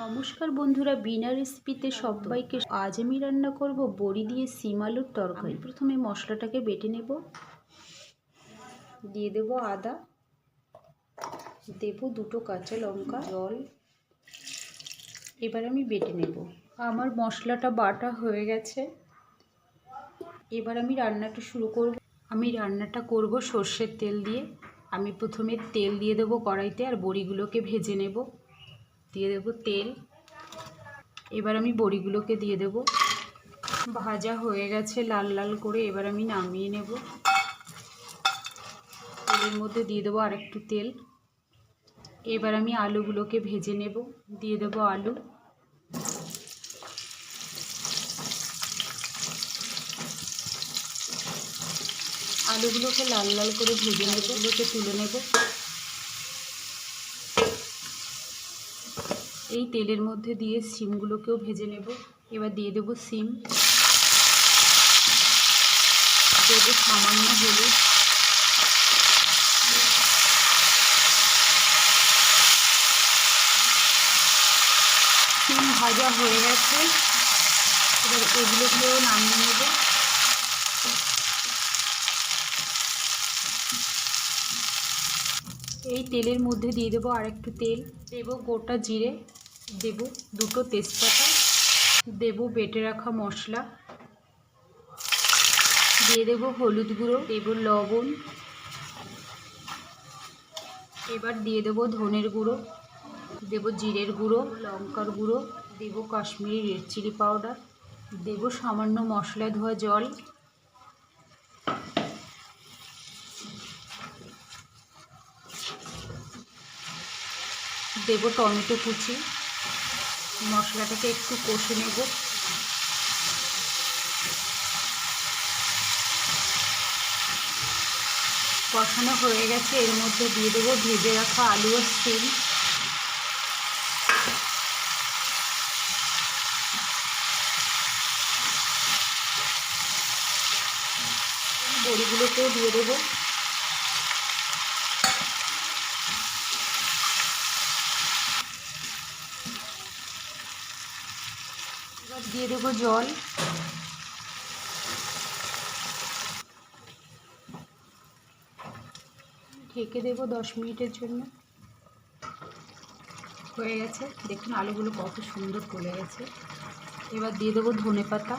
নমস্কার বন্ধুরা, বিনা রেসিপিতে সবাইকে আজ আমি রান্না করব বড়ি দিয়ে সিম আলুর তরকারি। প্রথমে মশলাটাকে বেটে নেব। দিয়ে দেব আদা। দেব দুটো কাঁচা লঙ্কা, জল। এবার আমি বেটে নেব। আমার মশলাটা বাটা হয়ে গেছে। এবার আমি রান্নাটা শুরু করব। আমি রান্নাটা করব সর্ষের তেল দিয়ে। আমি প্রথমে তেল দিয়ে দেবো কড়াইতে আর বড়িগুলোকে ভেজে নেব। দিয়ে দেব তেল। এবার আমি বড়িগুলোকে দিয়ে দেব। ভাজা হয়ে গেছে লাল লাল করে, এবার আমি নামিয়ে নেব। তেলের মধ্যে দিয়ে দেবো আরেকটু তেল। এবার আমি আলুগুলোকে ভেজে নেব। দিয়ে দেব আলু। আলুগুলোকে লাল লাল করে ভেজে নেব। এগুলোকে তুলে নেব। এই তেলের মধ্যে দিয়ে সিমগুলোকেও ভেজে নেব। এবার দিয়ে দেব সিম। দেব সামান্য হলুদ। সিম ভাজা হয়ে গেছে। এবার এগুলোকেও নামিয়ে নেব। এই তেলের মধ্যে দিয়ে দেবো আর একটু তেল। দেব গোটা জিরে। দেব দুটো তেজপাতা, দেব বেটে রাখা মশলা, দিয়ে দেব হলুদ গুঁড়ো, দেব লবণ, এবার দিয়ে দেব ধনের গুঁড়ো, দেব জিরের গুঁড়ো, লঙ্কার গুঁড়ো, দেব কাশ্মীরি রেড চিলি পাউডার, দেব সামান্য মশলা ধোয়া জল, দেব টমেটো কুচি মশলাটাকে একটু কষে নেব। কষানো হয়ে গেছে, এর মধ্যে দিয়ে দেবো ভেজে রাখা আলু আর সিম বড়িগুলোকেও দিয়ে দেবো। এবার দিয়ে দেবো জল। ঢেকে দেবো দশ মিনিটের জন্য। হয়ে গেছে। দেখুন আলুগুলো কত সুন্দর গলে গেছে। এবার দিয়ে দেবো ধনে পাতা।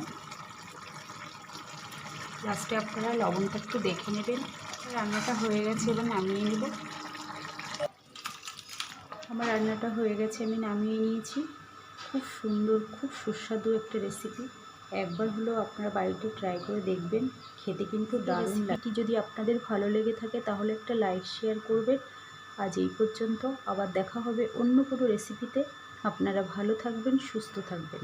লাস্টে আপনারা লবণটা একটু দেখে নেবেন। রান্নাটা হয়ে গেছে, এবার নামিয়ে নেব। আমার রান্নাটা হয়ে গেছে, আমি নামিয়ে নিয়েছি। খুব সুন্দর খুব সুস্বাদু একটা রেসিপি একবার হলেও আপনারা বাড়িতে ট্রাই করে দেখবেন খেতে কিন্তু দারুণ লাগে। যদি আপনাদের ভালো লেগে থাকে তাহলে একটা লাইক শেয়ার করবেন। আজ এই পর্যন্ত আবার দেখা হবে অন্য কোনো রেসিপিতে আপনারা ভালো থাকবেন সুস্থ থাকবেন।